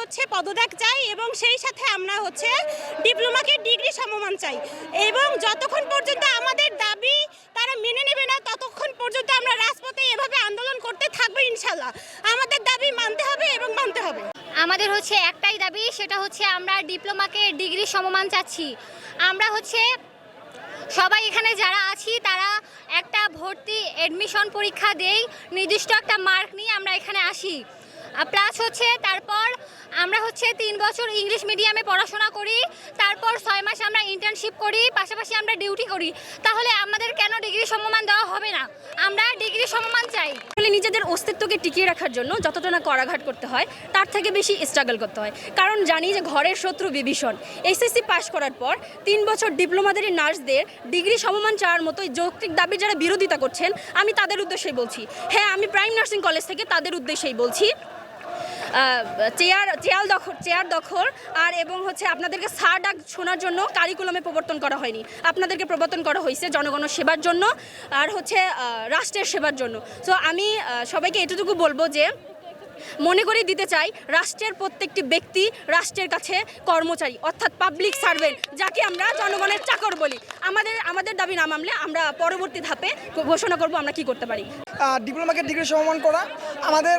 হচ্ছে পদত্যাগ চাই এবং সেই সাথে আমরা হচ্ছে ডিপ্লোমাকে ডিগ্রি সমমান চাই। এবং যতক্ষণ পর্যন্ত আমাদের দাবি তারা মেনে নেবে না, ততক্ষণ পর্যন্ত আমরা রাজপথে এভাবে আন্দোলন করতে থাকব ইনশাল্লাহ আমাদের দাবি মানতে হবে এবং মানতে হবে। আমাদের হচ্ছে একটাই দাবি, সেটা হচ্ছে আমরা ডিপ্লোমাকে ডিগ্রি সমমান চাচ্ছি। আমরা হচ্ছে সবাই এখানে যারা আছি, তারা একটা ভর্তি এডমিশন পরীক্ষা দেই, নির্দিষ্ট একটা মার্ক নিয়ে আমরা এখানে আসি। প্লাস হচ্ছে তারপর আমরা হচ্ছে তিন বছর ইংলিশ মিডিয়ামে পড়াশোনা করি, তারপর ছয় মাস আমরা ইন্টার্নশিপ করি, পাশাপাশি আমরা ডিউটি করি। তাহলে আমাদের কেন ডিগ্রি সমমান দেওয়া হবে না? আমরা ডিগ্রি সমমান চাই। আসলে নিজেদের অস্তিত্বকে টিকিয়ে রাখার জন্য যতটা না করাঘাট করতে হয়, তার থেকে বেশি স্ট্রাগল করতে হয়। কারণ জানি যে ঘরের শত্রু বিভীষণ। এসএসসি পাশ করার পর তিন বছর ডিপ্লোমাধারী নার্সদের ডিগ্রি সমমান চাওয়ার মতো যৌক্তিক দাবি যারা বিরোধিতা করছেন, আমি তাদের উদ্দেশ্যেই বলছি। হ্যাঁ আমি প্রাইম নার্সিং কলেজ থেকে তাদের উদ্দেশ্যেই বলছি চেয়ার চেয়ার দখল চেয়ার দখল আর এবং হচ্ছে আপনাদেরকে সার ডাক শোনার জন্য কারিকুলামে প্রবর্তন করা হয়নি। আপনাদেরকে প্রবর্তন করা হয়েছে জনগণের সেবার জন্য, আর হচ্ছে রাষ্ট্রের সেবার জন্য। সো আমি সবাইকে এটুকু বলব যে, মনে করে দিতে চাই, রাষ্ট্রের প্রত্যেকটি ব্যক্তি রাষ্ট্রের কাছে কর্মচারী, অর্থাৎ পাবলিক সার্ভেন্ট যাকে আমরা জনগণের চাকর বলি। আমাদের আমাদের দাবি না মামলে আমরা পরবর্তী ধাপে ঘোষণা করব আমরা কি করতে পারি। ডিপ্লোমাকে ডিগ্রি সমমান করা। আমাদের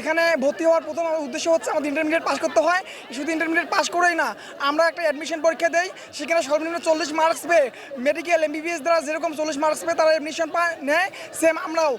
এখানে ভর্তি হওয়ার প্রথম উদ্দেশ্য হচ্ছে আমাদের ইন্টারমিডিয়েট পাস করতে হয়। শুধু ইন্টারমিডিয়েট পাস করেই না, আমরা একটা অ্যাডমিশন পরীক্ষা দেই, সেখানে সর্বনিম্ন চল্লিশ মার্কস পেয়ে মেডিকেল এমবিবিএস দ্বারা যেরকম চল্লিশ মার্কস পেয়ে তারা অ্যাডমিশন পায়, নেয় সেম আমরাও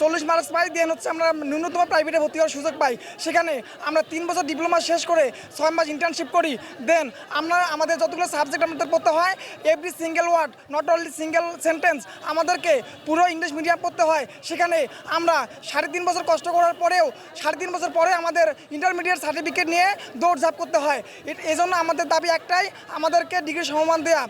চল্লিশ মার্কস পাই দেন হচ্ছে আমরা ন্যূনতম প্রাইভেটে ভর্তি হওয়ার সুযোগ পাই। সেখানে আমরা তিন বছর ডিপ্লোমা শেষ করে ছয় মাস ইন্টার্নশিপ করি। দেন আমরা, আমাদের যতগুলো সাবজেক্ট আমাদের পড়তে হয় every single word not only single sentence আমাদেরকে পুরো ইংলিশ মিডিয়াম পড়তে হয়। সেখানে আমরা সাড়ে তিন বছর কষ্ট করার পরেও সাড়ে তিন বছর পরে আমাদের ইন্টারমিডিয়েট সার্টিফিকেট নিয়ে দৌড়ঝাঁপ করতে হয়। এ- এই জন্য আমাদের দাবি একটাই, আমাদেরকে ডিগ্রি সমমান দেওয়া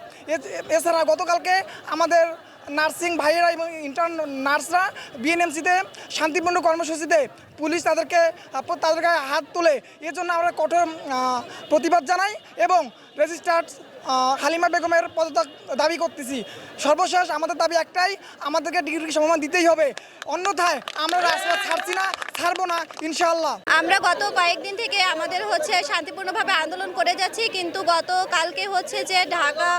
এছাড়া গতকালকে আমাদের নার্সিং ভাইয়েরা এবং ইন্টার্ন নার্সরা বিএনএমসিতে শান্তিপূর্ণ কর্মসূচিতে পুলিশ তাদেরকে তাদের হাত তোলে এর জন্য আমরা কঠোর প্রতিবাদ জানাই এবং রেজিস্টার্ড হালিমা বেগমের পদত্যাগ দাবি করতেছি। সর্বশেষ আমাদের দাবি একটাই আমাদেরকে ডিগ্রি সমমান দিতেই হবে। অন্যথায় আমরা রাস্তা ছাড়ছি না ছাড়বো না ইনশাআল্লাহ। আমরা গত কয়েকদিন থেকে আমাদের হচ্ছে শান্তিপূর্ণভাবে আন্দোলন করে যাচ্ছি কিন্তু গত কালকে হচ্ছে যে ঢাকা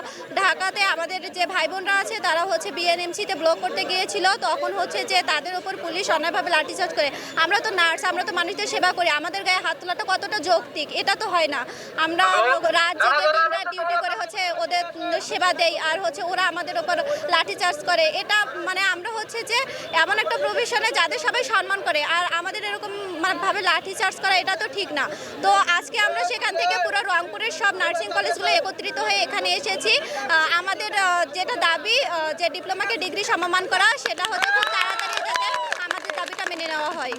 ঢাকাতে আমাদের যে ভাই বোনরা আছে তারা হচ্ছে বিএনএমসিতে ব্লক করতে গিয়েছিল। তখন হচ্ছে যে তাদের উপর পুলিশ অন্যায়ভাবে লাঠিচার্জ করে। আমরা তো নার্স আমরা তো মানুষদের সেবা করি। আমাদের গায়ে হাত তোলাটা কতটা যৌক্তিক? এটা তো হয় না। আমরা রাত জেগে দিনরাত ডিউটি করে হচ্ছে ওদের সেবা দেই, আর হচ্ছে ওরা আমাদের উপর লাঠিচার্জ করে। এটা মানে আমরা হচ্ছে যে এমন একটা প্রফেশনে যাদের সবাই সম্মান করে, আর আমাদের এরকম মানে ভাবে লাঠি চার্জ করা এটা তো ঠিক না। তো আজকে আমরা সেখান থেকে পুরো রংপুরের সব নার্সিং কলেজগুলো একত্রিত হয়ে এখানে এসেছি। আমাদের যেটা দাবি যে ডিপ্লোমাকে ডিগ্রি সমমান করা, সেটা হচ্ছে খুব তাড়াতাড়ি যাতে আমাদের দাবিটা মেনে নেওয়া হয়।